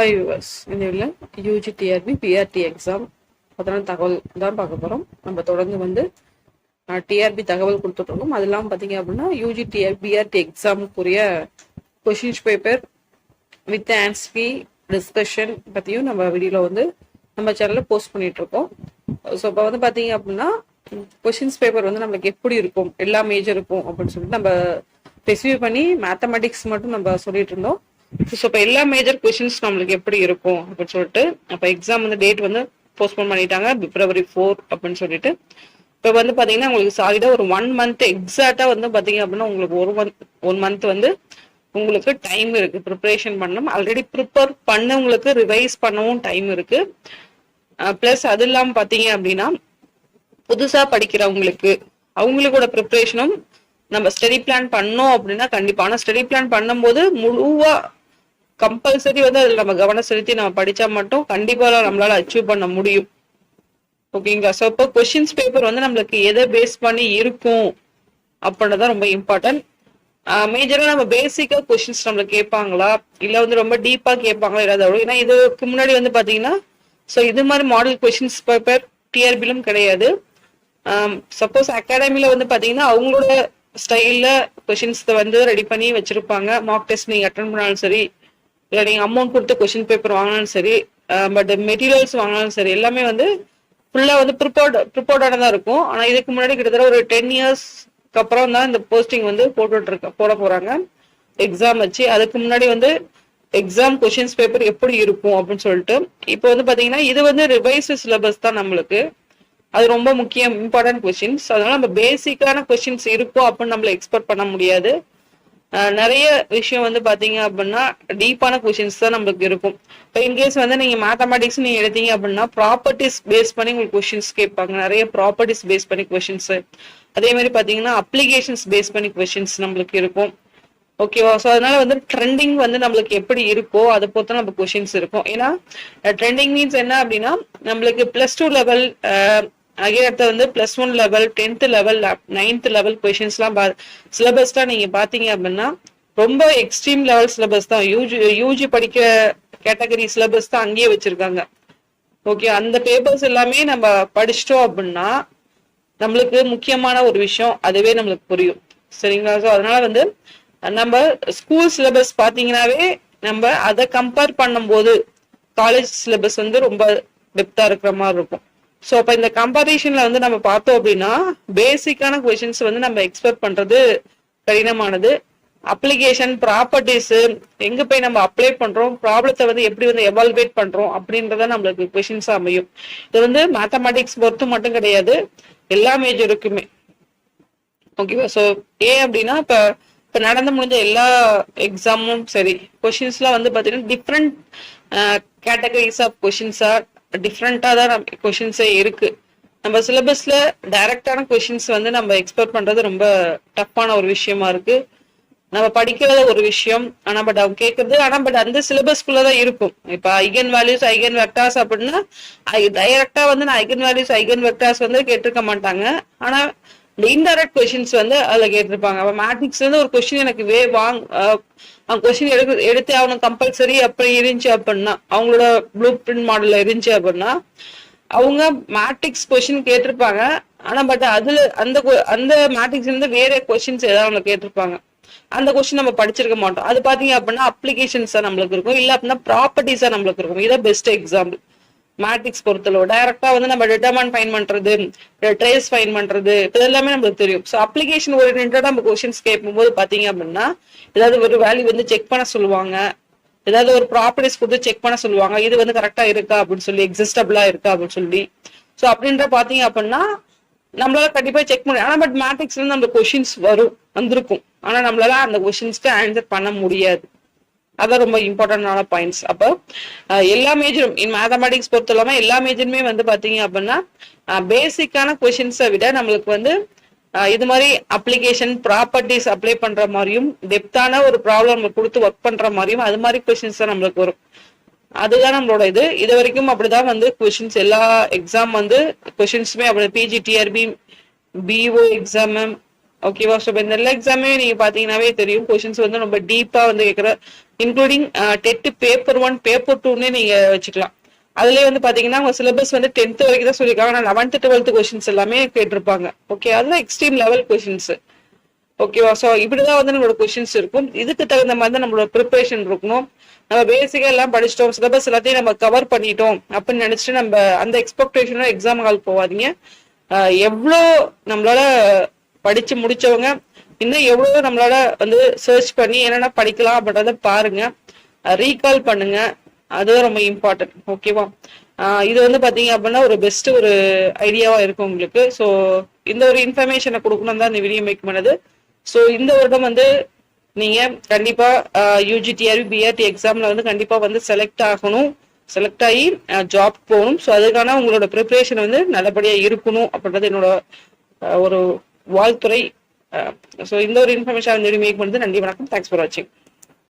Hi viewers இந்த இதில் UG TRP BRT exam அதெல்லாம் தகவல் தான் பார்க்க போகிறோம் நம்ம தொடர்ந்து வந்து டிஆர்பி தகவல் கொடுத்துட்ருக்கோம் அது இல்லாமல் பார்த்தீங்க அப்படின்னா UG TR BRT எக்ஸாமுக்குரிய questions paper with answer key discussion பற்றியும் நம்ம வீடியோவில் வந்து நம்ம சேனலில் போஸ்ட் பண்ணிகிட்ருக்கோம் இருக்கோம். ஸோ இப்போ வந்து பார்த்தீங்க அப்படின்னா கொஷின்ஸ் பேப்பர் வந்து நம்மளுக்கு எப்படி இருக்கும்? எல்லா மேஜருக்கும் அப்படின்னு சொல்லிட்டு நம்ம ஸ்பெசிஃபை பண்ணி மேத்தமெட்டிக்ஸ் மட்டும் நம்ம சொல்லிட்டு இருந்தோம். ஸோ இப்போ எல்லா மேஜர் கொஷின்ஸ் நம்மளுக்கு எப்படி இருக்கும் அப்படின்னு சொல்லிட்டு அப்போ எக்ஸாம் வந்து டேட் வந்து போஸ்ட்போன் பண்ணிட்டாங்க பிப்ரவரி ஃபோர் அப்படின்னு சொல்லிட்டு. இப்போ வந்து பார்த்தீங்கன்னா உங்களுக்கு சாலிடாக ஒரு ஒன் மந்த் எக்ஸாக்டாக வந்து பார்த்தீங்க அப்படின்னா உங்களுக்கு ஒரு மந்த் ஒன் மந்த் வந்து உங்களுக்கு டைம் இருக்கு. ப்ரிப்பரேஷன் பண்ணணும். ஆல்ரெடி ப்ரிப்பேர் பண்ணவங்களுக்கு ரிவைஸ் பண்ணவும் டைம் இருக்கு. ப்ளஸ் அது இல்லாமல் பார்த்தீங்க அப்படின்னா புதுசா படிக்கிறவங்களுக்கு அவங்களுக்கோட ப்ரிப்பரேஷனும் நம்ம ஸ்டடி பிளான் பண்ணோம் அப்படின்னா கண்டிப்பா. ஆனா ஸ்டடி பிளான் பண்ணும்போது முழுவா கம்பல்சரி வந்து அதில் நம்ம கவனம் செலுத்தி நம்ம படிச்சா மட்டும் கண்டிப்பாக நம்மளால அச்சீவ் பண்ண முடியும். ஓகேங்களா? ஸோ இப்போ கொஷின்ஸ் பேப்பர் வந்து நம்மளுக்கு எதை பேஸ் பண்ணி இருக்கும் அப்படின்றதான் ரொம்ப இம்பார்ட்டன்ட் மேஜராக நம்ம பேசிக்காக கொஷின்ஸ் நம்மளுக்கு கேட்பாங்களா? இல்லை வந்து ரொம்ப டீப்பாக கேட்பாங்களா? ஏதாவது ஏன்னா இதுக்கு முன்னாடி வந்து பார்த்தீங்கன்னா ஸோ இது மாதிரி மாடல் கொஷின்ஸ் பேப்பர் டிஆர்பிலும் கிடையாது. சப்போஸ் அகாடமியில் வந்து பார்த்தீங்கன்னா அவங்களோட ஸ்டைலில் கொஷின்ஸ் வந்து ரெடி பண்ணி வச்சிருப்பாங்க. மார்க் டெஸ்ட் நீங்கள் அட்டன் பண்ணாலும் சரி இல்லை நீங்கள் அமௌண்ட் கொடுத்து கொஷின் பேப்பர் வாங்கினாலும் சரி பட் மெட்டீரியல்ஸ் வாங்கினாலும் சரி எல்லாமே வந்து ஃபுல்லாக வந்து ப்ரிப்போர்ட் ப்ரிப்போர்டாக தான் இருக்கும். ஆனால் இதுக்கு முன்னாடி கிட்டத்தட்ட ஒரு டென் இயர்ஸ்க்கு அப்புறம் தான் இந்த போஸ்டிங் வந்து போட்டுட்டு இருக்க போட போகிறாங்க எக்ஸாம் வச்சு அதுக்கு முன்னாடி வந்து எக்ஸாம் கொஷின்ஸ் பேப்பர் எப்படி இருக்கும் அப்படின்னு சொல்லிட்டு. இப்போ வந்து பார்த்தீங்கன்னா இது வந்து ரிவைஸ் சிலபஸ் தான் நம்மளுக்கு. அது ரொம்ப முக்கியம் இம்பார்ட்டன்ட் கொஷின்ஸ் அதனால நம்ம பேசிக்கான கொஷின்ஸ் இருக்கும் அப்படின்னு நம்மள எக்ஸ்பெக்ட் பண்ண முடியாது. நிறைய விஷயம் வந்து பாத்தீங்க அப்படின்னா டீப்பான கொஷின்ஸ் தான் நம்மளுக்கு இருக்கும். இப்போ இன்கேஸ் வந்து நீங்க மேத்தமெட்டிக்ஸ் நீங்க எடுத்தீங்க அப்படின்னா ப்ராப்பர்ட்டிஸ் பேஸ் பண்ணி உங்களுக்கு கொஷின்ஸ் கேட்பாங்க. நிறைய ப்ராப்பர்ட்டிஸ் பேஸ் பண்ணி கொஷின்ஸ் அதே மாதிரி பாத்தீங்கன்னா அப்ளிகேஷன்ஸ் பேஸ் பண்ணி கொஷின்ஸ் நம்மளுக்கு இருக்கும். ஓகேவா ஸோ அதனால வந்து ட்ரெண்டிங் வந்து நம்மளுக்கு எப்படி இருக்கோ அதை பொறுத்து நம்ம கொஷின்ஸ் இருக்கும். ஏன்னா ட்ரெண்டிங் மீன்ஸ் என்ன அப்படின்னா நம்மளுக்கு பிளஸ் டூ லெவல் அகையத்த வந்து plus one level tenth level ninth level கொஷின்ஸ்லாம் பா சிலபஸ்லாம் நீங்க பாத்தீங்க அப்படின்னா ரொம்ப எக்ஸ்ட்ரீம் லெவல் சிலபஸ் தான். யூஜி யூஜி படிக்க கேட்டகரி சிலபஸ் தான் அங்கேயே வச்சிருக்காங்க. ஓகே அந்த பேப்பர்ஸ் எல்லாமே நம்ம படிச்சிட்டோம் அப்படின்னா நம்மளுக்கு முக்கியமான ஒரு விஷயம் அதுவே நம்மளுக்கு புரியும். சரிங்களா? ஸோ அதனால வந்து நம்ம ஸ்கூல் சிலபஸ் பார்த்தீங்கனாவே நம்ம அதை கம்பேர் பண்ணும்போது காலேஜ் சிலபஸ் வந்து ரொம்ப டெப்தா இருக்கிற மாதிரி இருக்கும். ஸோ அப்போ இந்த கம்பாரிஷனில் வந்து நம்ம பார்த்தோம் அப்படின்னா பேசிக்கான கொஷின்ஸ் வந்து நம்ம எக்ஸ்பெக்ட் பண்ணுறது கடினமானது. அப்ளிகேஷன் ப்ராப்பர்ட்டிஸு எங்கே போய் நம்ம அப்ளை பண்ணுறோம் ப்ராப்ளத்தை வந்து எப்படி வந்து எவால்வேட் பண்ணுறோம் அப்படின்றத நம்மளுக்கு கொஷின்ஸ் அமையும். இது வந்து மேத்தமெட்டிக்ஸ் பொறுத்து மட்டும் கிடையாது எல்லா மேஜருக்குமே ஓகேவா ஸோ ஏன் அப்படின்னா இப்போ இப்போ நடந்து முடிஞ்ச எல்லா எக்ஸாமும் சரி கொஷின்ஸ்லாம் வந்து பார்த்தீங்கன்னா டிஃப்ரெண்ட் கேட்டகரிஸ் ஆஃப் கொஷின்ஸாக டிஃப்ரெண்ட்டாக தான் கொஷின்ஸே இருக்கு. நம்ம சிலபஸ்ல டைரக்டான கொஷின்ஸ் வந்து நம்ம எக்ஸ்பெக்ட் பண்றது ரொம்ப டஃப்பான ஒரு விஷயமா இருக்கு. நம்ம படிக்கிறத ஒரு விஷயம். ஆனா பட் அவங்க கேட்கறது ஆனா பட் அந்த சிலபஸ்க்குள்ளதான் இருக்கும். இப்ப ஐகன் வேல்யூஸ் ஐகன் வெக்டார்ஸ் அப்படின்னா டைரக்டா வந்து நான் ஐகன் வேல்யூஸ் ஐகன் வெக்டார்ஸ் வந்து கேட்டிருக்க மாட்டாங்க. ஆனா இன்டைரக்ட் கொஷின்ஸ் வந்து அதுல கேட்டிருப்பாங்க. அப்ப மேட்ரிக்ஸ்ல இருந்து ஒரு கொஸ்டின் எனக்கு வே வாங் அவங்க கொஸ்டின் எடுக்க எடுத்து அவனுக்கு கம்பல்சரி அப்படி இருந்துச்சு அப்படின்னா அவங்களோட ப்ளூ பிரிண்ட் மாடல்ல இருந்துச்சு அப்படின்னா அவங்க மேட்ரிக்ஸ் கொஷின் கேட்டிருப்பாங்க. ஆனா பட் அதுல அந்த அந்த மேட்ரிக்ஸ் இருந்து வேற கொஸ்டின்ஸ் ஏதாவது அவங்க கேட்டிருப்பாங்க. அந்த கொஸ்டின் நம்ம படிச்சிருக்க மாட்டோம். அது பாத்தீங்க அப்படின்னா அப்ளிகேஷன்ஸா நம்மளுக்கு இருக்கும். இல்ல அப்படின்னா ப்ராப்பர்ட்டிஸா நம்மளுக்கு இருக்கும். இதான் பெஸ்ட் எக்ஸாம்பிள் மேட்ரிக்ஸ் பொறுத்தளவு. டைரக்டா வந்து நம்ம டிட்டர்மன் ஃபைன் பண்றது ட்ரேஸ் ஃபைன் பண்றது இது எல்லாமே நமக்கு தெரியும். ஸோ அப்ளிகேஷன் ஓரியன்டா நம்ம கொஸ்டின்ஸ் கேட்கும்போது பாத்தீங்க அப்படின்னா ஏதாவது ஒரு வேல்யூ வந்து செக் பண்ண சொல்லுவாங்க. ஏதாவது ஒரு ப்ராப்பர்ட்டிஸ் கொடுத்து செக் பண்ண சொல்லுவாங்க. இது வந்து கரெக்டா இருக்கா அப்படின்னு சொல்லி எக்ஸிஸ்டபிளா இருக்கா அப்படின்னு சொல்லி. ஸோ அப்படின்ற பாத்தீங்க அப்படின்னா நம்மளால கண்டிப்பா செக் பண்ண ஆனா பட் மேட்ரிக்ஸ்ல இருந்து நம்ம கொஷின்ஸ் வரும் வந்திருக்கும். ஆனா நம்மளால அந்த கொஷின்ஸ்க்கு ஆன்சர் பண்ண முடியாது. அதான் ரொம்ப இம்பார்ட்டன்டான பாயிண்ட்ஸ் அப்போ எல்லா மேஜரும் இன் மேத்தமெட்டிக்ஸ் பொறுத்த இல்லாம எல்லா மேஜருமே வந்து பாத்தீங்க அப்படின்னா பேசிக்கான கொஷின்ஸை விட நம்மளுக்கு வந்து இது மாதிரி அப்ளிகேஷன் ப்ராப்பர்ட்டிஸ் அப்ளை பண்ற மாதிரியும் டெப்தான ஒரு ப்ராப்ளம் நம்ம கொடுத்து ஒர்க் பண்ற மாதிரியும் அது மாதிரி கொஷின்ஸ் தான் நம்மளுக்கு வரும். அதுதான் நம்மளோட இது. இது வரைக்கும் அப்படிதான் வந்து கொஷின்ஸ் எல்லா எக்ஸாம் வந்து கொஷின்ஸுமே அப்படி பிஜி டிஆர்பி பிஓ எக்ஸாம் ஓகேவா ஸோ இந்த எல்லா எக்ஸாமே நீங்க பாத்தீங்கன்னாவே தெரியும். கொஷின்ஸ் வந்து ரொம்ப டீப்பா வந்து கேட்குற including TET paper one paper டூன்னு நீங்க வச்சுக்கலாம். அதுலயே வந்து பாத்தீங்கன்னா உங்க சிலபஸ் வந்து டென்த் வரைக்கும் தான் சொல்லியிருக்காங்க. ஆனால் லெவன்த் டுவெல்த் கொஷின்ஸ் எல்லாமே கேட்டிருப்பாங்க. ஓகே அதெல்லாம் எக்ஸ்ட்ரீம் லெவல் கொஸ்டின்ஸ் ஓகேவா ஸோ இப்படிதான் வந்து நம்மளோட கொஷின்ஸ் இருக்கும். இதுக்கு தகுந்த மாதிரி தான் நம்மளோட ப்ரிப்பரேஷன் இருக்கணும். நம்ம பேசிக்கா எல்லாம் படிச்சிட்டோம். சிலபஸ் எல்லாத்தையும் நம்ம கவர் பண்ணிட்டோம் அப்படின்னு நினைச்சிட்டு நம்ம அந்த எக்ஸ்பெக்டேஷனும் எக்ஸாம் ஹால் போகாதீங்க. எவ்வளோ நம்மளால படிச்சு முடிச்சவங்க இன்னும் எவ்வளவு நம்மளால வந்து சர்ச் பண்ணி என்னென்ன படிக்கலாம் அப்படின்றத பாருங்க. ரீகால் பண்ணுங்க. அது ரொம்ப இம்பார்ட்டன்ட் ஓகேவா இது வந்து பாத்தீங்க அப்படின்னா ஒரு பெஸ்ட் ஒரு ஐடியாவா இருக்கும் உங்களுக்கு. ஸோ இந்த ஒரு இன்ஃபர்மேஷனை கொடுக்கணும் தான் இந்த வீடியோ மேக் பண்ணது. ஸோ இந்த வருடம் வந்து நீங்க கண்டிப்பா யூஜிடிஆர்பி பிஆர்டி எக்ஸாம்ல வந்து கண்டிப்பா வந்து செலக்ட் ஆகணும். செலக்ட் ஆகி ஜாப் போகணும். ஸோ அதுக்கான உங்களோட ப்ரிப்பரேஷன் வந்து நல்லபடியா இருக்கணும் அப்படின்றது என்னோட ஒரு வாழ்த்துறை. ஸோ இந்த ஒரு இன்ஃபர்மேஷன் இந்த வீடியோ மேக் பண்ணது நன்றி வணக்கம். தேங்க்ஸ் ஃபார் வாட்சிங்